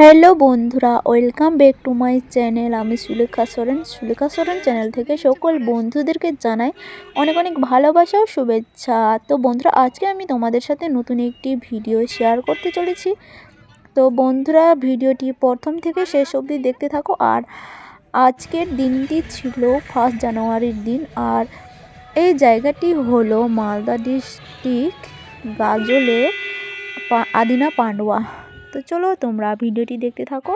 Hello বন্ধুরা, welcome back to my channel. আমি Sulekha Soren. Sulekha Soren channel থেকে সকল বন্ধুদেরকে জানাই অনেক অনেক ভালোবাসা ও শুভেচ্ছা। তো বন্ধুরা, আজকে আমি তোমাদের সাথে নতুন একটি ভিডিও শেয়ার করতে চলেছি। তো বন্ধুরা, ভিডিওটি প্রথম থেকে শেষ অবধি দেখতে থাকো। আর আজকের দিনটি ছিল ফার্স্ট জানুয়ারির দিন। আর এই জায়গাটি হলো মালদা ডিস্ট্রিক্ট গাজলে আদিনা পান্ডুয়া। তো চলো তোমরা ভিডিওটি দেখতে থাকো।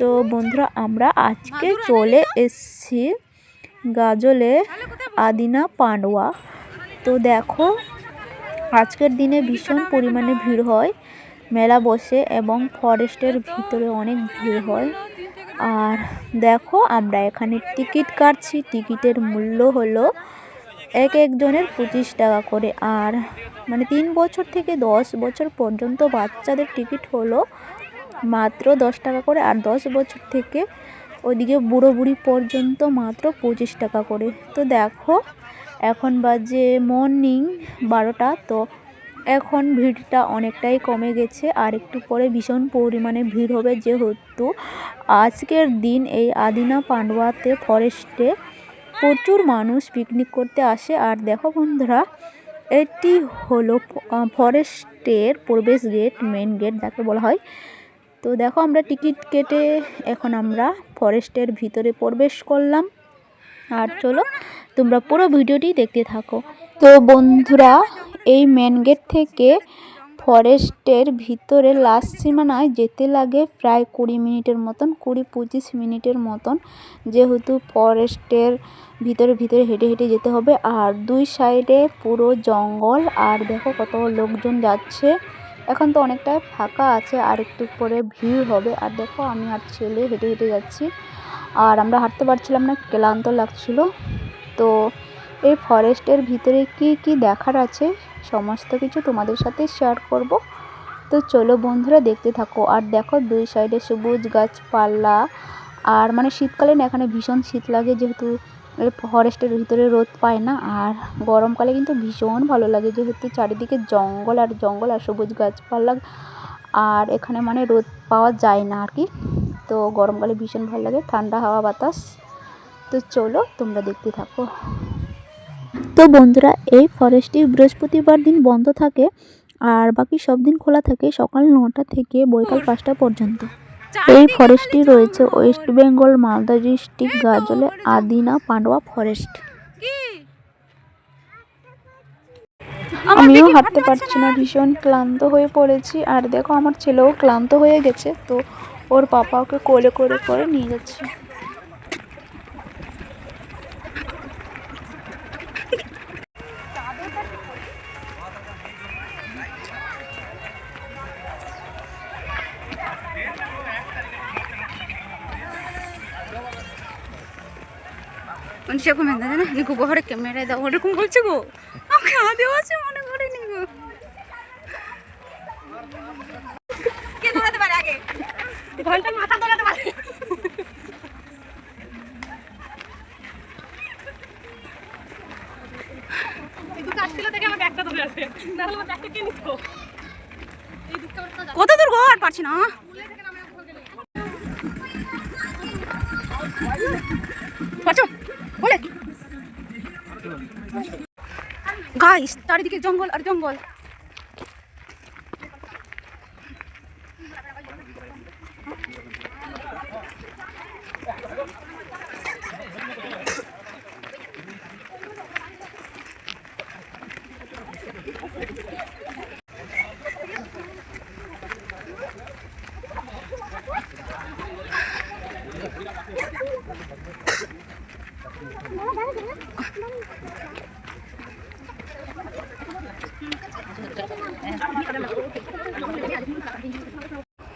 তো বন্ধুরা, আমরা আজকে চলে এসেছি গাজলে আদিনা পান্ডুয়া। তো দেখো, আজকের দিনে ভীষণ পরিমাণে ভিড় হয়। মেলা বসে এবং ফরেস্টের ভিতরে অনেক ভিড় হয়। আর দেখো, আমরা এখানে টিকিট কাটছি। টিকিটের মূল্য হলো এক একজনের পঁচিশ টাকা করে। আর মানে তিন বছর থেকে দশ বছর পর্যন্ত বাচ্চাদের টিকিট হলো মাত্র দশ টাকা করে। আর দশ বছর থেকে ওইদিকে বুড়ো বুড়ি পর্যন্ত মাত্র পঁচিশ টাকা করে। তো দেখো, এখন বাজে মর্নিং বারোটা। তো এখন ভিড়টা অনেকটাই কমে গেছে। আর একটু পরে ভীষণ পরিমাণে ভিড় হবে যেহেতু আজকের দিন এই আদিনা পান্ডুয়াতে ফরেস্টে প্রচুর মানুষ পিকনিক করতে আসে। আর দেখো বন্ধুরা, এটি হলো ফরেস্টের প্রবেশ গেট মেন গেট যাকে বলা হয়। তো দেখো আমরা টিকিট কেটে এখন আমরা ফরেস্টের ভিতরে প্রবেশ করলাম। আর চলো, তোমরা পুরো ভিডিওটি দেখতে থাকো। তো বন্ধুরা, এই মেন গেট থেকে ফরেস্টের ভিতরে লাস্ট সীমানায় যেতে লাগে প্রায় কুড়ি মিনিটের মতন, কুড়ি পঁচিশ মিনিটের মতন। যেহেতু ফরেস্টের ভিতরে ভিতরে হেঁটে হেঁটে যেতে হবে, আর দুই সাইডে পুরো জঙ্গল। আর দেখো কত লোকজন যাচ্ছে। এখন তো অনেকটা ফাঁকা আছে, আর একটু পরে ভিড় হবে। আর দেখো, আমি আর ছেলে হেঁটে হেঁটে যাচ্ছি। আর আমরা হাঁটতে পারছিলাম না, ক্লান্ত লাগছিল। তো এই ফরেস্টের ভিতরে কি কি দেখার আছে? সমস্ত কিছু তোমাদের সাথে শেয়ার করব। তো চলো বন্ধুরা, দেখতে থাকো। আর দেখো, দুই সাইডে সবুজ গাছপালা। আর মানে শীতকালীন এখানে ভীষণ শীত লাগে যেহেতু ফরেস্টের ভিতরে রোদ পায় না। আর গরমকালে কিন্তু ভীষণ ভালো লাগে যেহেতু চারিদিকে জঙ্গল আর জঙ্গল আর সবুজ গাছপালা। আর এখানে মানে রোদ পাওয়া যায় না আর কি। তো গরমকালে ভীষণ ভালো লাগে, ঠান্ডা হাওয়া বাতাস। তো চলো, তোমরা দেখতে থাকো। তো বন্ধুরা, এই ফরেস্টটি বৃহস্পতিবার দিন বন্ধ থাকে আর বাকি সব দিন খোলা থাকে সকাল নটা থেকে বৈকাল পাঁচটা পর্যন্ত। এই ফরেস্টটি রয়েছে West Bengal Malda district Gazole Adina Pandua forest আমিও হাঁটতে পারছি না, ভীষণ ক্লান্ত হয়ে পড়েছি। আর দেখো, আমার ছেলেও ক্লান্ত হয়ে গেছে, তো ওর পাপা ওকে কোলে করে করে নিয়ে যাচ্ছে। কমে দেয় না নিকু ঘরে ক্যামেরায় দাও ওরকম বলছে গো আমাকে আদেও আছে। মনে করে কে দৌড়াতে পারে আগে ঘণ্টা মাথা দৌড়াতে পারে কত দূর গো আর পারছি না। বলে গাইস চারিদিকে জঙ্গল আর জঙ্গল।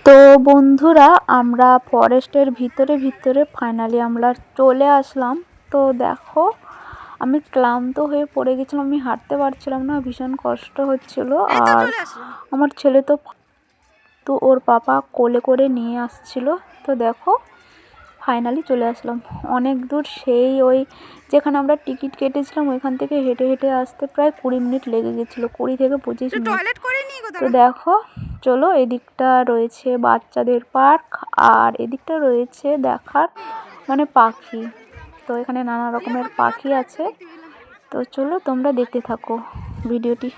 তো বন্ধুরা আমরা ফরেস্টের ভিতরে ভিতরে ফাইনালি আমরা চলে আসলাম। তো দেখো আমি ক্লান্ত হয়ে পড়ে গেছিলাম আমি হাঁটতে পারছিলাম না ভীষণ কষ্ট হচ্ছিল। আর আমার ছেলে তো তো ওর পাপা কোলে করে নিয়ে আসছিল। তো দেখো ফাইনালি চলে আসলাম। অনেক দূর সেই ওই যেখানে আমরা টিকিট কেটেছিলাম ওইখান থেকে হেঁটে হেঁটে আসতে প্রায় কুড়ি মিনিট লেগে গেছিল কুড়ি থেকে পঁচিশ মিনিট। তো দেখো চলো এদিকটা রয়েছে বাচ্চাদের পার্ক আর এদিকটা রয়েছে দেখার মানে পাখি। তো এখানে নানা রকমের পাখি আছে। তো চলো তোমরা দেখতে থাকো ভিডিওটি।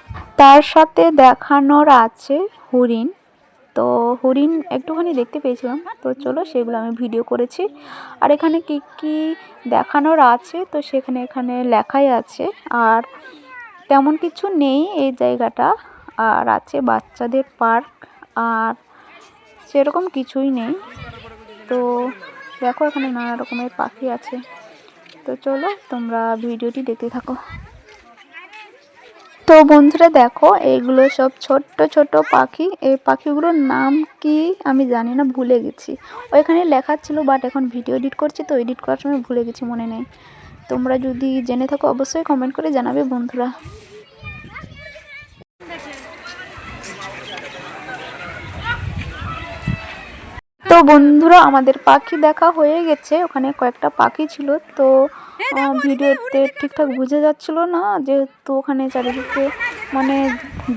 তার সাথে দেখানোর আছে হরিণ। তো হরিণ একটুখানি দেখতে পেয়েছিলাম। তো চলো সেগুলো আমি ভিডিও করেছি। আর এখানে কি কি দেখানোর আছে? তো সেখানে, এখানে লেখাই আছে। আর তেমন কিছু নেই এই জায়গাটা। আর আছে বাচ্চাদের পার্ক। আর সেরকম কিছুই নেই। তো দেখো এখানে নানা রকমের পাখি আছে। তো চলো তোমরা ভিডিওটি দেখতে থাকো। তো বন্ধুরা দেখো, এইগুলো সব ছোট্ট ছোট পাখি। এই পাখিগুলোর নাম কি আমি জানি না, ভুলে গেছি। ওইখানে লেখা ছিল বাট এখন ভিডিও এডিট করছি, তো এডিট করার সময় ভুলে গেছি, মনে নেই। তোমরা যদি জেনে থাকো, অবশ্যই কমেন্ট করে জানাবে বন্ধুরা। তো বন্ধুরা আমাদের পাখি দেখা হয়ে গেছে। ওখানে কয়েকটা পাখি ছিল তো ভিডিওতে ঠিকঠাক বুঝে যাচ্ছিল না যেহেতু ওখানে চারিদিকে মানে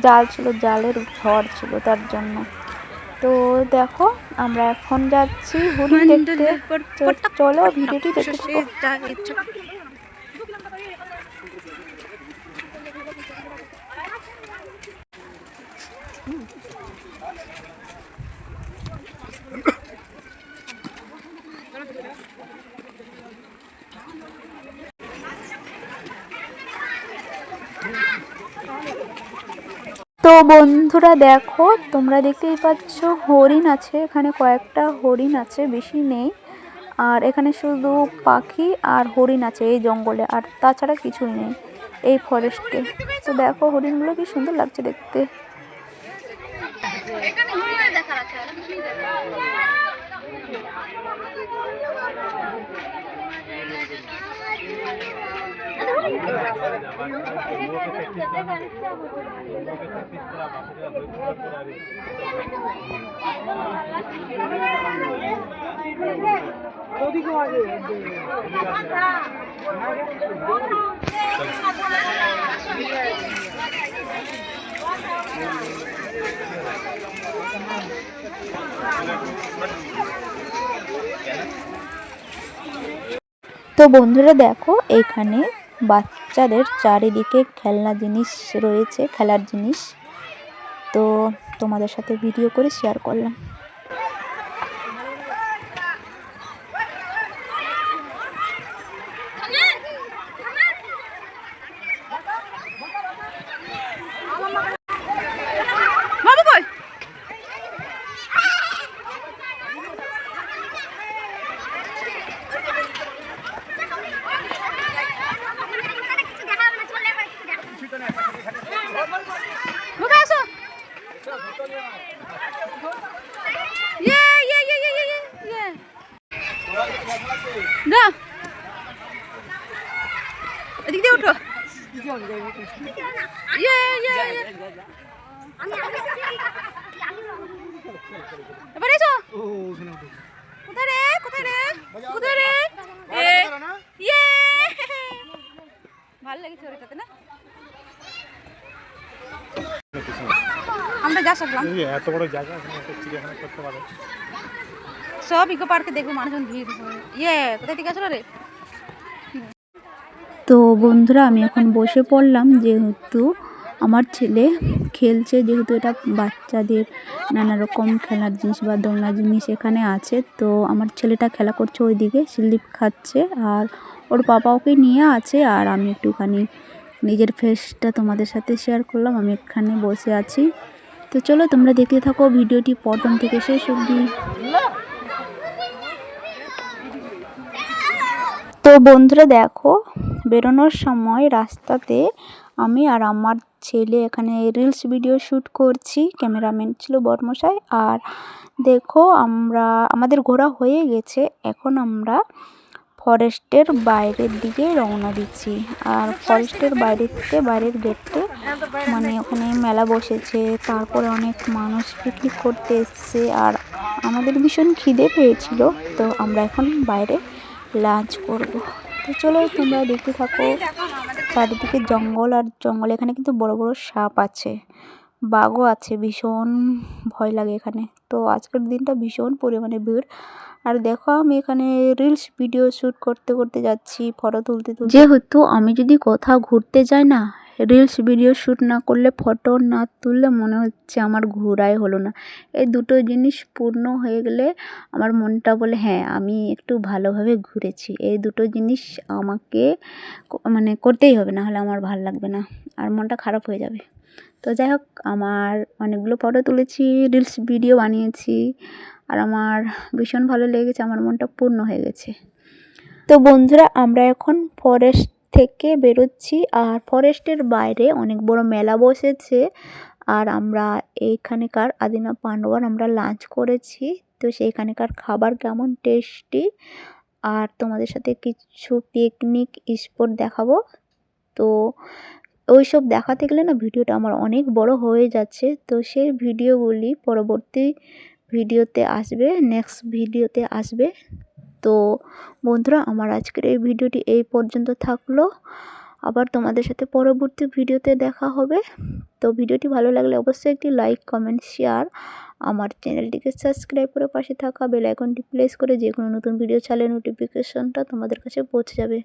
জাল ছিল জালের ঘর ছিল তার জন্য। তো দেখো আমরা এখন যাচ্ছি হরিণ দেখতে। চলো ভিডিওটি দেখতে থাকো তো বন্ধুরা দেখো, তোমরা দেখতেই পাচ্ছ হরিণ আছে, এখানে কয়েকটা হরিণ আছে, বেশি নেই। আর এখানে শুধু পাখি আর হরিণ আছে এই জঙ্গলে, আর তাছাড়া কিছুই নেই এই ফরেস্টে তো দেখো হরিণগুলো কি সুন্দর লাগছে দেখতে। তো বন্ধুরা দেখো এখানে বাচ্চাদের চারিদিকে খেলনা জিনিস রয়েছে খেলার জিনিস। তো তোমাদের সাথে ভিডিও করে শেয়ার করলাম বাবু কই বাবা আসো ইয়ে ইয়ে ইয়ে ইয়ে ইয়ে ইয়ে না। এদিক দিয়ে উঠো। ইয়ে ইয়ে ইয়ে এবার এসো। কোথায় রে? কোথায় রে? কোথায় রে? ইয়ে। ভালো লেগেছে ওটাতে না? আমরা যা এই এত বড় জায়গা করতে পারে সব ইকো পার্কে দেখব মানুষজন ভিড়। ইয়ে কোথায় থেকে আসলো রে? তো বন্ধুরা আমি এখন বসে পড়লাম যেহেতু আমার ছেলে খেলছে যেহেতু এটা বাচ্চাদের নানা রকম খেলার জিনিস বা দোলনা জিনিস এখানে আছে। তো আমার ছেলেটা খেলা করছে ওইদিকে স্লিপ খাচ্ছে আর ওর বাবা ওকে নিয়ে আছে আর আমি একটুখানি নিজের ফেসটা তোমাদের সাথে শেয়ার করলাম আমি এখানে বসে আছি। তো চলো তোমরা দেখতে থাকো ভিডিওটি পটন থেকে শেষ অবধি। তো বন্ধুরা দেখো, বেরোনোর সময় রাস্তাতে আমি আর আমার ছেলে এখানে রিলস ভিডিও শ্যুট করছি ক্যামেরাম্যান ছিল বর্মশাই আর দেখো আমরা, আমাদের ঘোরা হয়ে গেছে, এখন আমরা ফরেস্টের বাইরের দিকে রওনা দিচ্ছি। আর ফরেস্টের বাইরে থেকে, বাইরের গেটে মানে ওখানে মেলা বসেছে, তারপরে অনেক মানুষ পিকনিক করতে এসছে। আর আমাদের ভীষণ খিদে পেয়েছিল, তো আমরা এখন বাইরে লাঞ্চ করব। তো চলো তোমরা দেখতে থাকো, চারিদিকে জঙ্গল আর জঙ্গল এখানে কিন্তু বড় বড় সাপ আছে, বাঘও আছে, ভীষণ ভয় লাগে এখানে। তো আজকের দিনটা ভীষণ পরিমাণে ভিড়। আর দেখো আমি এখানে রিলস ভিডিও শ্যুট করতে করতে যাচ্ছি ফটো তুলতে তুলতে। যেহেতু আমি যদি কোথাও ঘুরতে যাই না রিলস ভিডিও শ্যুট না করলে ফটো না তুললে মনে হচ্ছে আমার ঘোরাই হলো না। এই দুটো জিনিস পূর্ণ হয়ে গেলে আমার মনটা বলে হ্যাঁ আমি একটু ভালোভাবে ঘুরেছি। এই দুটো জিনিস আমাকে মানে করতেই হবে না হলে আমার ভালো লাগবে না আর মনটা খারাপ হয়ে যাবে। তো যাই হোক, আমার অনেকগুলো ফটো তুলেছি রিলস ভিডিও বানিয়েছি আর আমার ভীষণ ভালো লেগেছে, আমার মনটা পূর্ণ হয়ে গেছে। তো বন্ধুরা, আমরা এখন ফরেস্ট থেকে বেরোচ্ছি আর ফরেস্টের বাইরে অনেক বড় মেলা বসেছে। আর আমরা এইখানেকার আদিনা পান্ডবার আমরা লাঞ্চ করেছি। তো সেইখানেকার খাবার কেমন টেস্টি আর তোমাদের সাথে কিছু পিকনিক স্পট দেখাবো। তো ওই সব দেখাতে গেলে না ভিডিওটা আমার অনেক বড় হয়ে যাচ্ছে। তো সেই ভিডিওগুলি পরবর্তী ভিডিওতে আসবে নেক্সট ভিডিওতে আসবে। তো বন্ধুরা, আমার আজকের এই ভিডিওটি এই পর্যন্ত থাকল। আবার তোমাদের সাথে পরবর্তী ভিডিওতে দেখা হবে। তো ভিডিওটি ভালো লাগলে অবশ্যই একটি লাইক, কমেন্ট, শেয়ার। আমার চ্যানেলটিকে সাবস্ক্রাইব করে পাশে থাকা বেল আইকনটি প্রেস করে যে কোনো নতুন ভিডিও চালে নোটিফিকেশনটা তোমাদের কাছে পৌঁছে যাবে।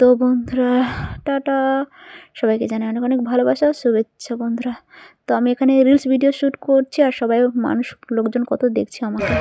তো বন্ধুরা, টাটা। সবাইকে জানাই অনেক অনেক ভালোবাসা শুভেচ্ছা বন্ধুরা। তো আমি এখানে রিলস ভিডিও শ্যুট করছি আর সবাই মানুষ, লোকজন কত দেখছে আমাকে।